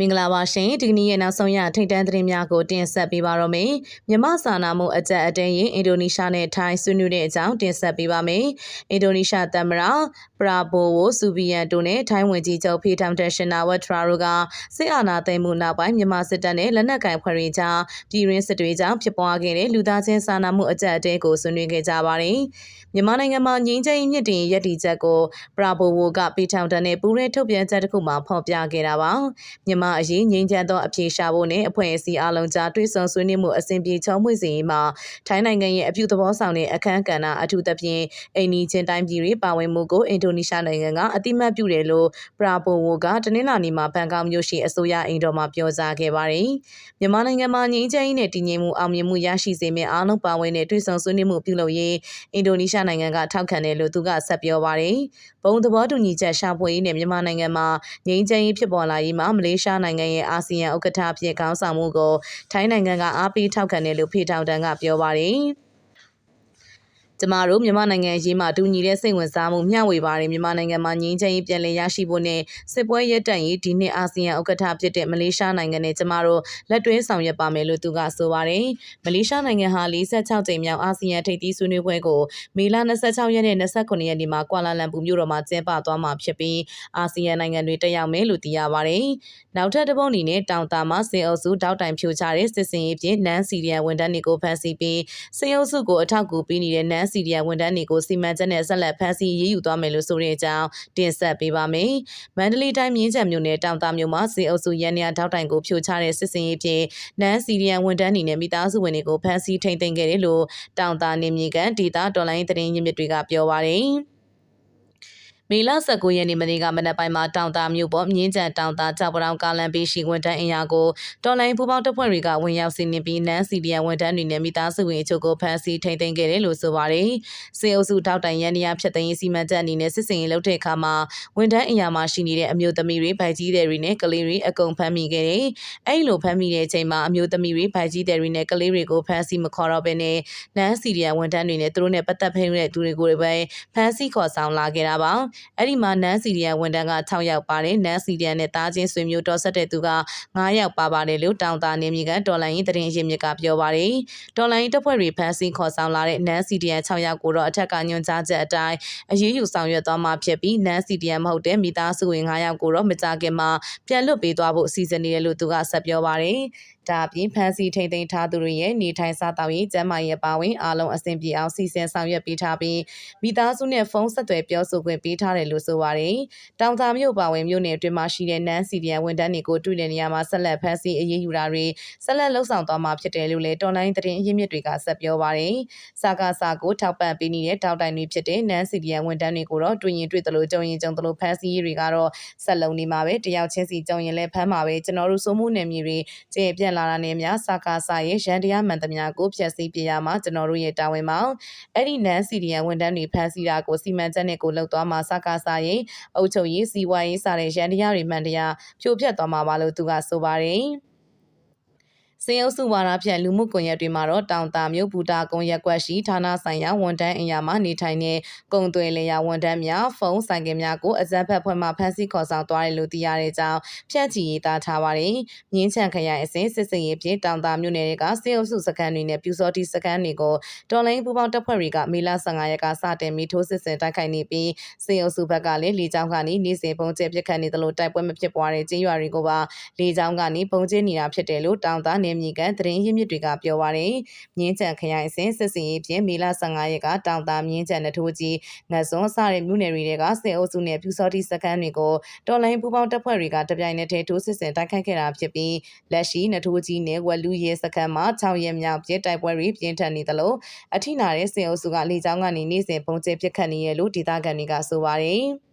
မင်္ဂလာပါရှင်ဒီကနေ့ရဲ့နောက်ဆုံးရထိတ်တန့်သတင်းများကိုတင်ဆက်ပေးပါတော့မယ်မြမစာနာမှုအကြက်အတဲရင်အင်ဒိုနီးရှားနဲ့ထိုင်းဆွေးနွေးတဲ့အကြောင်းတင်ဆက်ပေးပါမယ်အင်ဒိုနီးရှားသမ္မတပရာဘိုဝိုဆူဗီယန်တို့နဲ့ထိုင်းဝန်ကြီးချုပ်ဖီတမ်တက်ရှင်နာဝတ်ထရာတို့ကစစ်အာဏာသိမ်းမှုနောက်ပိုင်းမြန်မာစစ်တပ်နဲ့လက်နက်ကင်ဖွဲ့တွေကြားပြည်ရင်းစစ်တွေကြောင့်ဖြစ်ပွားခဲ့တဲ့လူသားချင်းစာနာမှုအကြက်အတဲကိုဆွေးနွေးခဲ့ကြပါတယ်မြန်မာနိုင်ငံမှာငြိမ်းချမ်းရေးမြစ်တင်ရည်တည်ချက်ကိုပရာဘိုဝိုကပီထောင်တန်နဲ့ပူးရဲထုတ်ပြန်ချက်တစ်ခုမှဖော်ပြခဲ့တာပါမြန်မာအရေးငြိမ်းချမ်းသောအပြေရှားဖို့နဲ့အဖွဲ့အစည်းအလုံးကြားတွဲဆုံဆွေးနွေးမှုအစဉ်ပြေချုံးမွေ့စေရေးမှာထိုင်းနိုင်ငံရဲ့အပြုသဘောဆောင်တဲ့အခမ်းကဏ္ဍအထူးသဖြင့်အိန္ဒိချင်းတိုင်းပြည်တွေပါဝင်မှုကိုအင်ဒိုနီးရှားနိုင်ငံကအတိမတ်ပြုတယ်လို့ပရာဘိုဝိုကတနင်္လာနေ့မှာဘန်ကောက်မြို့ရှိအစိုးရအိမ်တော်မှာပြောကြားခဲ့ပါတယ်။မြန်မာနိုင်ငံမှာငြိမ်းချမ်းရေးနဲ့တည်ငြိမ်မှုအောင်မြင်မှုရရှိစေမယ့်အားလုံးပါဝင်တဲ့တွဲဆုံဆွေးနွေးမှုပြုလုပ်ရေးအင်ဒိုနီးရှားနိုင်ငံကထောက်ခံတယ်လို့သူကဆက်ပြောပါတယ်။ဘုံသဘောတူညီချက်ရှာဖွေရေးနဲ့မြန်မာနိုင်ငံမှာငြိမ်းချမ်းရေးဖြစ်ပေါ်လာရေးမှာမလေးရှားနိုင်ငံရဲ့အာဆီယံဥက္ကဋ္ဌအဖြစ်ခေါင်းဆောင်မှုကိုထိုင်းနိုင်ငံကအားပေးထောက်ခံတယ်လို့ဖေထောင်တန်ကပြောပါတယ်။ ကျမတို့မြန်မာနိုင်ငံရေးမှာတူညီတဲ့စိတ်ဝင်စားမှုမျှဝေပါတယ်မြန်မာနိုင်ငံမှာငြိမ်းချမ်းရေးပြန်လည်ရရှိဖို့နဲ့စစ်ပွဲရပ်တန့်ရေးဒီနှစ်အာဆီယံဥက္ကဋ္ဌဖြစ်တဲ့မလေးရှားနိုင်ငံနဲ့ကျမတို့လက်တွဲဆောင်ရွက်ပါမယ်လို့သူကဆိုပါတယ်မလေးရှားနိုင်ငံဟာ46ကြိမ်မြောက်အာဆီယံထိပ်သီးဆွေးနွေးပွဲကိုမေလ26ရက်နဲ့29ရက်နေ့မှာကွာလာလမ်ပူမြို့တော်မှာကျင်းပသွားမှာဖြစ်ပြီးအာဆီယံနိုင်ငံတွေတက်ရောက်မယ်လို့သိရပါတယ်နောက်ထပ်တစ်ပုတ်အနေနဲ့တောင်တာမှာစေအုပ်စုတောက်တိုင်ဖြိုချတဲ့စစ်စင်ရေးဖြင့်နန်းစီရီယံဝန်ထမ်းတွေကိုဖမ်းဆီးပြီးစေအုပ်စုကိုအထောက်အကူပေးနေတဲ့နန်းစီရီယံဝန်ထမ်းတွေကိုစီမံချက်နဲ့ဆက်လက်ဖမ်းဆီးရေးယူသွားမယ်လို့ဆိုတဲ့အကြောင်းတင်ဆက်ပေးပါမယ်။မန္တလေးတိုင်းမြင်းချံမြို့နယ်တောင်တာမြို့မှာစေအုပ်စုရန်ရထောက်တိုင်ကိုဖြိုချတဲ့စစ်စင်ရေးဖြင့်နန်းစီရီယံဝန်ထမ်းတွေနဲ့မိသားစုဝင်တွေကိုဖမ်းဆီးထိန်သိမ်းခဲ့တယ်လို့တောင်တာနေမြေကန်ဒေတာတော်လိုင်းသတင်းရင်းမြစ်တွေကပြောပါရယ်။ မေလ19ရက်နေ့မနေ့ကမနက်ပိုင်းမှာတောင်တာမြို့ပေါ်မြင်းကျန်တောင်တာကြောက်ပတောင်ကားလန်ပေးရှိဝန်တန်းအင်အားကိုတော်လိုင်းပူပေါင်းတပ်ဖွဲ့တွေကဝင်ရောက်စီးနင်းပြီးနန်းစီဒီယန်ဝန်တန်းတွေနဲ့မိသားစုဝင်အချို့ကိုဖမ်းဆီးထိန်းသိမ်းခဲ့တယ်လို့ဆိုပါတယ်။စေအုပ်စုထောက်တိုင်ရန်နီယာဖြတ်သိမ်းစီမံချက်အနေနဲ့စစ်စင်ရေးလုပ်တဲ့အခါမှာဝန်တန်းအင်အားမှာရှိနေတဲ့အမျိုးသမီးတွေဗိုက်ကြီးတွေနဲ့ကလေးတွေအကုန်ဖမ်းမိခဲ့တယ်။အဲဒီလိုဖမ်းမိတဲ့အချိန်မှာအမျိုးသမီးတွေဗိုက်ကြီးတွေနဲ့ကလေးတွေကိုဖမ်းဆီးမခေါ်တော့ဘဲနဲ့နန်းစီဒီယန်ဝန်တန်းတွေနဲ့သူတို့နဲ့ပတ်သက်ဖဲတဲ့သူတွေကိုပဲဖမ်းဆီးခေါ်ဆောင်လာခဲ့တာပါ။အဲ့ဒီမှာနန်းစီရီယန်ဝန်တန်းက6ယောက်ပါတယ်နန်းစီရီယန်နဲ့တားချင်းဆွေမျိုးတော်ဆက်တဲ့သူက9ယောက်ပါပါတယ်လို့တောင်တာနေမြေကတော်လိုင်းရင်တရင်ရင်းမြစ်ကပြောပါတယ်တော်လိုင်းတပ်ဖွဲ့တွေဖမ်းဆီးခေါ်ဆောင်လာတဲ့နန်းစီရီယန်6ယောက်ကိုတော့အထက်ကညွှန်ကြားချက်အတိုင်းအရေးယူဆောင်ရွက်သွားမှာဖြစ်ပြီးနန်းစီရီယန်မဟုတ်တဲ့မိသားစုဝင်9ယောက်ကိုတော့မကြခင်မှာပြန်လွတ်ပေးသွားဖို့အစီအစဉ်နေတယ်လို့သူကဆက်ပြောပါတယ် ဒါအပြင်ဖမ်းဆီးထိန်သိမ်းထားသူတွေရဲ့နေထိုင်စားသောက်ရေးကျန်းမာရေးပါဝင်အားလုံးအဆင်ပြေအောင်စီစဉ်ဆောင်ရွက်ပေးထားပြီးမိသားစုနဲ့ဖုန်းဆက်သွယ်ပြောဆိုခွင့်ပေးထားတယ်လို့ဆိုပါတယ်။တောင်သာမြို့ပါဝင်မြို့နယ်အတွင်းမှာရှိတဲ့နန်းစီဒီယန်ဝန်ထမ်းတွေကိုတွေ့တဲ့နေရာမှာဆက်လက်ဖမ်းဆီးအရေးယူတာတွေဆက်လက်လှုပ်ဆောင်သွားမှာဖြစ်တယ်လို့လည်းတော်လိုင်းသတင်းအရင်းမြစ်တွေကဆက်ပြောပါတယ်။စာကာစာကိုထောက်ပံ့ပေးနေတဲ့တောက်တိုင်တွေဖြစ်တဲ့နန်းစီဒီယန်ဝန်ထမ်းတွေကိုတော့တွေ့ရင်တွေ့သလိုကြုံရင်ကြုံသလိုဖမ်းဆီးရေးတွေကတော့ဆက်လုံနေမှာပဲတယောက်ချင်းစီကြုံရင်လည်းဖမ်းမှာပဲကျွန်တော်တို့စိုးမှုနယ်မြေတွေကျေပြန့်လာတာနဲ့များစာကာစာရဲ့ရန်တရားမှန်သမျှကိုဖျက်ဆီးပြရမှာကျွန်တော်တို့ရဲ့တာဝန်ပါအဲ့ဒီနန်းစီဒီယန်ဝန်ထမ်းတွေဖမ်းဆီးတာကိုစီမံချက်နဲ့ကိုလှုပ်သွားမှာစာကာစာရဲ့အုပ်ချုပ်ရေးစီဝါရေးစတဲ့ရန်တရားတွေမှန်တရားဖြိုဖျက်သွားမှာပါလို့သူကဆိုပါတယ် စင်အုပ်စုဝါဒဖြန့်လူမှုကွန်ရက်တွေမှာတော့တောင်တာမြို့ဘူတာကုန်းရက်ကွက်ရှိဌာနဆိုင်ရာဝန်ထမ်းအင်ယာမှနေထိုင်တဲ့ကုံသွေလျာဝန်ထမ်းများဖုန်းဆိုင်ကင်များကိုအကြမ်းဖက်ဖွဲ့မှဖမ်းဆီးခေါ်ဆောင်သွားတယ်လို့သိရတဲ့ကြောင်းဖြန့်ချီရေးသားထားပါတယ်။မြင်းချံခရိုင်အစဉ်စစ်စင်ရေးဖြင့်တောင်တာမြို့နယ်ကစင်အုပ်စုစခန်းတွေနဲ့ပြူစောတိစခန်းတွေကိုတော်လိုင်းပူပေါင်းတပ်ဖွဲ့တွေကမေလ15ရက်ကစတင်ပြီးထိုးစစ်ဆင်တိုက်ခိုက်နေပြီးစင်အုပ်စုဘက်ကလည်းလေကြောင်းကနေနေစဉ်ပုံကျဲပစ်ခတ်နေသလိုတိုက်ပွဲမဖြစ်ပွားတဲ့ကျင်းရွာတွေကိုပါလေကြောင်းကနေပုံကျဲနေတာဖြစ်တယ်လို့တောင်တာနေမြေကန်သတင်းရင်းမြစ်တွေကပြောပါရယ်မြင်းကြံခရိုင်အစဉ်စစ်စင်ရေးဖြင့်မေလ15ရက်ကတောင်တာမြင်းကြံနထိုးကြီးငတ်စွန်းစတဲ့မြို့နယ်တွေကစစ်အုပ်စုနဲ့ပြူစောတိစခန်းတွေကိုတော်လိုင်းပူပေါင်းတပ်ဖွဲ့တွေကတပြိုင်နက်တည်းထိုးစစ်ဆင်တိုက်ခိုက်ခဲ့တာဖြစ်ပြီးလက်ရှိနထိုးကြီးနဲ့ဝက်လူရဲစခန်းမှာ6ရက်မြောက်ပြစ်တိုက်ပွဲတွေပြင်းထန်နေသလိုအထိနာတဲ့စစ်အုပ်စုကလေကြောင်းကနေနေစဉ်ပုံကျဲပစ်ခတ်နေရလို့ဒေသခံတွေကဆိုပါတယ်။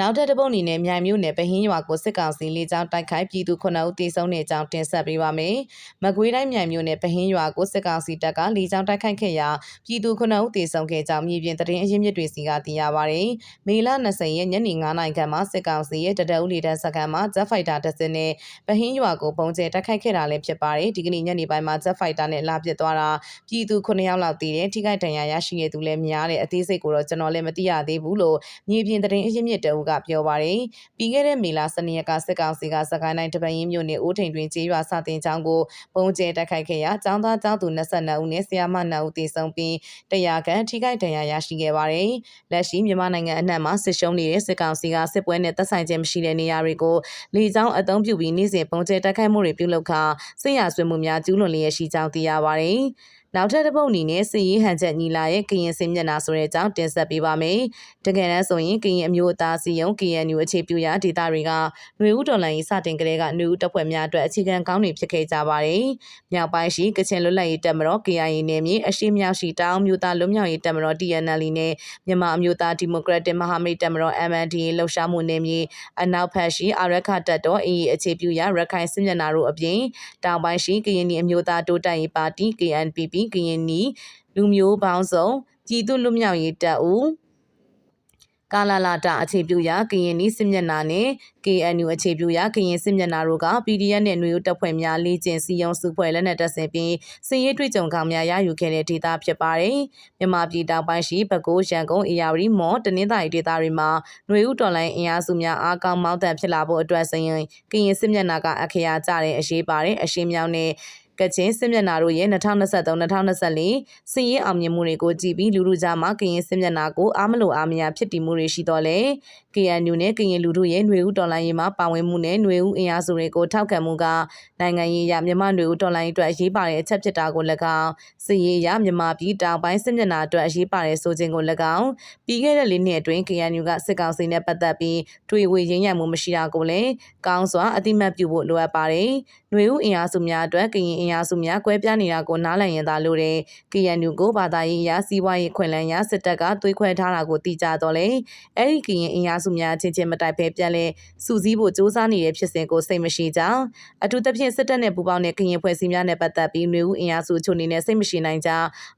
နောက်ထပ်တစ်ပုတ်အနေနဲ့မြိုင်မြို့နယ်ပဟင်းရွာကိုစစ်ကောင်စီလေးကြောင်းတိုက်ခိုက်ပြည်သူ9ဦးသေဆုံးတဲ့အကြောင်းတင်ဆက်ပေးပါမယ်။မကွေးတိုင်းမြိုင်မြို့နယ်ပဟင်းရွာကိုစစ်ကောင်စီတပ်ကလေးကြောင်းတိုက်ခိုက်ခဲ့ရာပြည်သူ9ဦးသေဆုံးခဲ့ကြောင်းမြေပြင်သတင်းအရင်းမြစ်တွေစီကသိရပါဗျ။မေလ20ရက်ညနေ9နာရီခန့်မှာစစ်ကောင်စီရဲ့တတအုပ်လီတန်းစခန်းမှာ Jet Fighter တစ်စင်းနဲ့ပဟင်းရွာကိုပုံကျဲတိုက်ခိုက်ခဲ့တာလည်းဖြစ်ပါတယ်။ဒီကနေ့ညနေပိုင်းမှာ Jet Fighter နဲ့လာပစ်သွားတာပြည်သူ9ယောက်လောက်တည်တယ်ထိခိုက်ဒဏ်ရာရရှိနေသူလည်းများတယ်အသေးစိတ်ကိုတော့ကျွန်တော်လည်းမသိရသေးဘူးလို့မြေပြင်သတင်းအရင်းမြစ်တအုပ်တို့ကပြောပါတယ်။ပြီးခဲ့တဲ့မေလ12ရက်ကစစ်ကောင်စီကစကိုင်းတိုင်းတပင်းရင်မြို့နယ်ဦးထိန်တွင်ကျေးရွာစတင်ကျောင်းကိုပုံကျဲတိုက်ခိုက်ခဲ့ရာကျောင်းသားကျောင်းသူ22ဦးနဲ့ဆရာမ2ဦးသေဆုံးပြီးတရားခန့်ထိခိုက်ဒဏ်ရာရရှိခဲ့ပါတယ်။လက်ရှိမြန်မာနိုင်ငံအနှံ့မှာစစ်ရှုံးနေတဲ့စစ်ကောင်စီကစစ်ပွဲနဲ့သက်ဆိုင်ခြင်းမရှိတဲ့နေရာတွေကိုလေကြောင်းအုံပြုပြီးနေ့စဉ်ပုံကျဲတိုက်ခိုက်မှုတွေပြုလုပ်ခါစစ်ရာဆွေးမှုများကျူးလွန်လျက်ရှိကြောင်းသိရပါတယ်။ နောက်ထပ်တစ်ပုတ်အနေနဲ့စစ်ရေးဟန်ချက်ညီလာရဲ့ကရင်စင်မျက်နှာဆိုတဲ့အကြောင်းတင်ဆက်ပေးပါမယ်။တကယ်တမ်းဆိုရင်ကရင်အမျိုးအသားစီယုံ KNU အခြေပြုရာဒေသတွေကຫນွေဦးတော်လိုင်းစတင်ကလေးကຫນွေဦးတပ်ဖွဲ့များအတွက်အခြေခံကောင်းတွေဖြစ်ခဲ့ကြပါတယ်။မြောက်ပိုင်းရှိကချင်လွတ်လပ်ရေးတပ်မတော် KIA နယ်မြေအရှိမြောက်ရှိတောင်မျိုးသားလွတ်မြောက်ရေးတပ်မတော် TNL နဲ့မြန်မာအမျိုးသားဒီမိုကရက်တစ်မဟာမိတ်တပ်မတော် MNDA လှုပ်ရှားမှုနယ်မြေအနောက်ဖက်ရှိအာရခတပ်တော် AA အခြေပြုရာရခိုင်စစ်မျက်နှာတို့အပြင်တောင်ပိုင်းရှိကရင်အမျိုးသားတိုးတက်ရေးပါတီ KNPP ကရင်နီလူမျိုးပေါင်းစုံပြည်သူလူမျိုးရေးတပ်ဦးကာလာလာတာအခြေပြုရာကရင်နီစစ်မျက်နှာနဲ့ KNU အခြေပြုရာကရင်စစ်မျက်နှာတို့က PDF နဲ့နှွေဦးတပ်ဖွဲ့များလေ့ကျင့်စီရင်စုဖွဲ့လက်နက်တပ်ဆင်ပြီးစစ်ရေးတွေ့ကြုံကောင်များရယူခဲ့တဲ့ဒေသဖြစ်ပါတယ်။မြန်မာပြည်တောင်ပိုင်းရှိပဲခူးရန်ကုန်အေရဝတီမော်တနင်္သာရီဒေသတွေမှာနှွေဦးတော်လိုင်းအင်အားစုများအားကောင်းမောက်တန်ဖြစ်လာဖို့အတွက်စရင်ကရင်စစ်မျက်နှာကအခရာကြတဲ့အရေးပါတဲ့အရှင်းမြောင်းနဲ့ ကချင်စစ်မျက်နှာတို့ရဲ့2023-2024စီးရင်အောင်မြင်မှုတွေကိုကြည့်ပြီးလူလူကြားမှာကရင်စစ်မျက်နှာကိုအားမလို့အားမရဖြစ်တည်မှုတွေရှိတော့လေ KNU နဲ့ကရင်လူထုရဲ့ຫນွေဦးတော်လိုင်းရေးမှာပါဝင်မှုနဲ့ຫນွေဦးအင်အားစုတွေကိုထောက်ခံမှုကနိုင်ငံရေးရမြန်မာຫນွေဦးတော်လိုင်းအတွက်အရေးပါတဲ့အချက်ဖြစ်တာကို၎င်းစီရေးရမြန်မာပြည်တောင်ပိုင်းစစ်မျက်နှာအတွက်အရေးပါတဲ့ဆိုခြင်းကို၎င်းပြီးခဲ့တဲ့လေးနှစ်အတွင်း KNU ကစစ်ကောင်စီနဲ့ပတ်သက်ပြီးတွေ့ဝေရင်းရမှုမရှိတာကိုလည်းကောင်းစွာအတိမတ်ပြုဖို့လိုအပ်ပါတယ်။ຫນွေဦးအင်အားစုများအတွက်ကရင်အင်အားစုများကွဲပြားနေတာကိုနားလည်ရင်သာလို့တဲ့ KNU ကိုဘာသာရေးအရစီးပွားရေးခွင့်လန်းရစစ်တပ်ကသွေးခွဲထားတာကိုသိကြတော့လေအဲ့ဒီကရင်အင်အား စုများချင်းချင်းမတိုက်ဖဲပြန်လဲစူးစီးဖို့စ조사နေတဲ့ဖြစ်စဉ်ကိုစိတ်မရှိကြောင်းအထူးသဖြင့်စစ်တပ်နဲ့ပူးပေါင်းတဲ့ကရင်ဖွဲ့စည်းများနဲ့ပတ်သက်ပြီးຫນွေဦးအင်အားစုချို့အနေနဲ့စိတ်မရှိနိုင်ကြ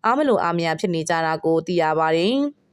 အားမလို့အားမရဖြစ်နေကြတာကိုသိရပါတယ်။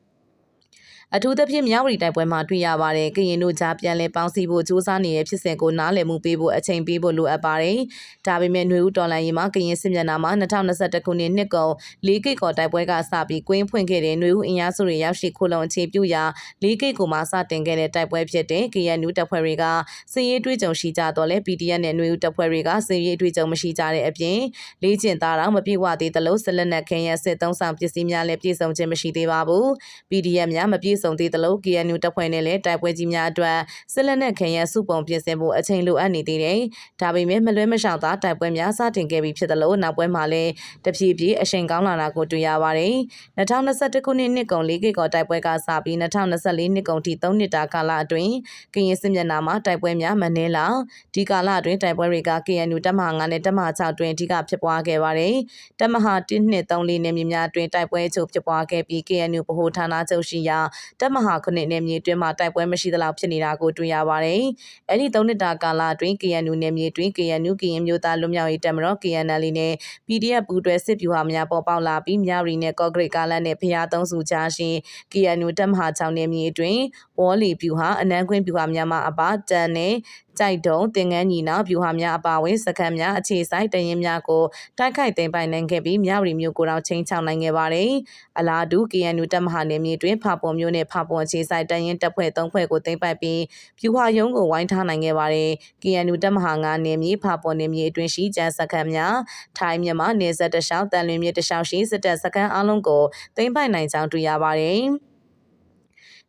အထူးသဖြင့်မြဝတီတိုက်ပွဲမှာတွေ့ရပါတယ်ကရင်တို့ကြားပြန်လည်ပေါင်းစည်းဖို့စူးစမ်းနေတဲ့ဖြစ်စဉ်ကိုနားလည်မှုပေးဖို့အချိန်ပေးဖို့လိုအပ်ပါတယ်။ဒါပေမဲ့ຫນွေဦးတော်လိုင်းရေးမှာကရင်စစ်မျက်နှာမှာ2021ခုနှစ်နှစ်ကုန်၄ကိတ်ကောတိုက်ပွဲကစပြီးကွင်းဖွင့်ခဲ့တဲ့ຫນွေဦးအင်အားစုတွေရောက်ရှိခိုလုံအခြေပြုရာ၄ကိတ်ကိုမှစတင်ခဲ့တဲ့တိုက်ပွဲဖြစ်တဲ့ KNU တပ်ဖွဲ့တွေကစစ်ရေးတွေးကြုံရှိကြတော့လဲ PDF နဲ့ຫນွေဦးတပ်ဖွဲ့တွေကစစ်ရေးတွေးကြုံမရှိကြတဲ့အပြင်လေးကျင်သားတော့မပြည့်ဝသေးသလိုဆက်လက်နက်ခင်ရစစ်သုံးဆောင်ပစ္စည်းများလည်းပြည့်စုံခြင်းမရှိသေးပါဘူး။ PDF များမပြည့် စုံသေးသလို KNU တပ်ဖွဲ့နဲ့လည်းတိုက်ပွဲကြီးများအတွက်စစ်လက်နက်ခင်ရစုပုံပြင်ဆင်ဖို့အချိန်လိုအပ်နေသေးတယ်။ဒါပေမဲ့မလွဲမရှောင်သာတိုက်ပွဲများစတင်ခဲ့ပြီးဖြစ်သလိုနောက်ပွဲမှာလည်းတဖြည်းဖြည်းအချိန်ကောင်းလာတာကိုတွေ့ရပါတယ်။2021ခုနှစ်နှစ်ကုန်၄ကိကောတိုက်ပွဲကစပြီး2024နှစ်ကုန်ထိ3နှစ်တာကာလအတွင်းကရင်စစ်မျက်နှာမှာတိုက်ပွဲများမနှဲလာဒီကာလအတွင်းတိုက်ပွဲတွေက KNU တပ်မဟာ9နဲ့တပ်မဟာ6တွင်အဓိကဖြစ်ပွားခဲ့ပါတယ်။တပ်မဟာ1နှစ်3လေးနယ်မြေများတွင်တိုက်ပွဲချုပ်ဖြစ်ပွားခဲ့ပြီး KNU ဗဟိုဌာနချုပ်ရှိရာတပ်မဟာခုနှစ်နယ်မြေအတွင်းမှာတိုက်ပွဲမရှိသလောက်ဖြစ်နေတာကိုတွေ့ရပါတယ်။အဲဒီသုံးနှစ်တာကာလအတွင်း KNU နယ်မြေအတွင်း KNU ကရင်မျိုးသားလူမျိုးရေးတပ်မတော် KNL နဲ့ PDF ပူးတွဲစစ်ဗျူဟာများပေါ်ပေါက်လာပြီးမြရီနဲ့ကော့ဂရိတ်ကားလမ်းနဲ့ဖျားသုံးစုကြားရှိ KNU တပ်မဟာ6နယ်မြေအတွင်းဝေါ်လီဗျူဟာအနန်းခွင်းဗျူဟာများမှအပါတန်နဲ့ကြိုက်တုံတင်ငန်းညီနာဗျူဟာများအပါအဝင်စခန်းများအခြေဆိုင်တရင်များကိုတိုက်ခိုက်သိမ်းပိုင်နိုင်ခဲ့ပြီးမြဝတီမြို့ကိုတော့ချင်းချောင်းနိုင်ခဲ့ပါတယ်။အလားတူ KNU တပ်မဟာနယ်မြေတွင်ဖာပွန်မြို့နဲ့ဖာပွန်အခြေဆိုင်တရင်တပ်ဖွဲ့၃ဖွဲ့ကိုသိမ်းပိုက်ပြီးဗျူဟာရုံးကိုဝိုင်းထားနိုင်ခဲ့ပါတယ်။ KNU တပ်မဟာ9နယ်မြေဖာပွန်နယ်မြေအတွင်းရှိကျန်းစခန်းများထိုင်းမြန်မာနေဆက်တလျှောက်တန်လွင်မြစ်တလျှောက်ရှိစစ်တပ်စခန်းအလုံးကိုသိမ်းပိုက်နိုင်ကြောင်းတွေ့ရပါတယ်။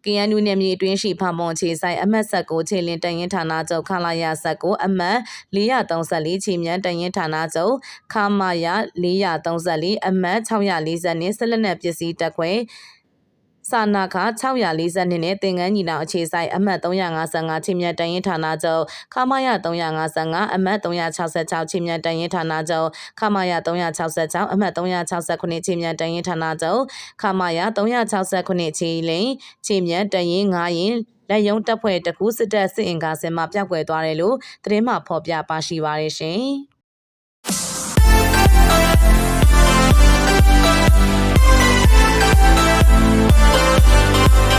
KNU နယ်မြေအတွင်းရှိဖာမွန်ခြေဆိုင်အမှတ်ဆက်ကိုခြေလင်းတရင်ဌာနချုပ်ခလာရဆက်ကိုအမှတ်434ခြေမြန်းတရင်ဌာနချုပ်ခမာရ434အမှတ်640နဲ့ဆက်လက်နက်ပစ္စည်းတက်ခွဲ စာနာခ642နဲ့သင်္ကန်းညီနောင်အခြေဆိုင်အမှတ်355ချင်းမြတ်တရင်ဌာနချုပ်ခမာယ355အမှတ်366ချင်းမြတ်တရင်ဌာနချုပ်ခမာယ366အမှတ်369ချင်းမြတ်တရင်ဌာနချုပ်ခမာယ369ချင်းလင်းချင်းမြတ်တရင်9ရင်လက်ယုံတပ်ဖွဲ့တကူစစ်တပ်စစ်အင်ကားစင်မှာပြောက်ကွယ်သွားတယ်လို့သတင်းမှဖော်ပြပါရှိပါရရှင်။ Música